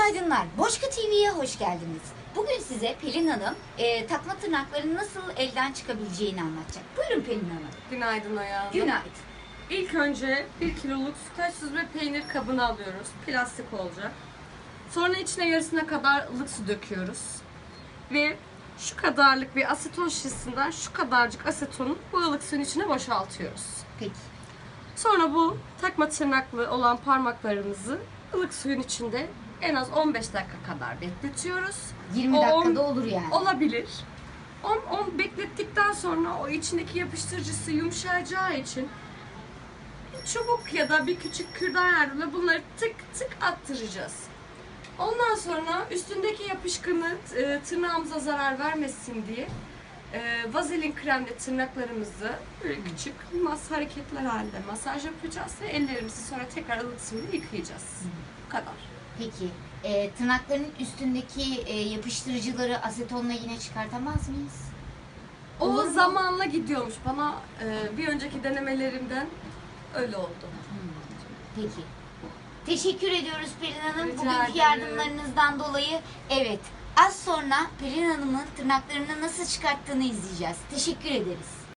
Günaydınlar. Boşka TV'ye hoş geldiniz. Bugün size Pelin Hanım e, takma tırnakların nasıl elden çıkabileceğini anlatacak. Buyurun Pelin Hanım. Günaydın Oya. Günaydın. İlk önce 1 kiloluk sütaş süzme peynir kabını alıyoruz. Plastik olacak. Sonra içine yarısına kadar ılık su döküyoruz. Ve şu kadarlık bir aseton şişesinden şu kadarcık asetonu bu ılık suyun içine boşaltıyoruz. Peki. Sonra bu takma tırnaklı olan parmaklarımızı ılık suyun içinde en az 15 dakika kadar bekletiyoruz. 20 O dakikada on- olur yani. Olabilir. 10 10 beklettikten sonra o içindeki yapıştırıcısı yumuşayacağı için bir çubuk ya da bir küçük kürdan yardımıyla bunları tık tık attıracağız. Ondan sonra üstündeki yapışkanı e, tırnağımıza zarar vermesin diye e, vazelin kremle tırnaklarımızı böyle küçük mas hareketler halinde masaj yapacağız ve ellerimizi sonra tekrar ılık suyla yıkayacağız. Bu kadar. Peki. E, tırnakların üstündeki e, yapıştırıcıları asetonla yine çıkartamaz mıyız? O Olur mu? zamanla gidiyormuş. Bana e, bir önceki denemelerimden öyle oldu. Peki. Teşekkür ediyoruz Pelin Hanım Rica bugünkü ederim. yardımlarınızdan dolayı. Evet. Az sonra Pelin Hanım'ın tırnaklarını nasıl çıkarttığını izleyeceğiz. Teşekkür ederiz.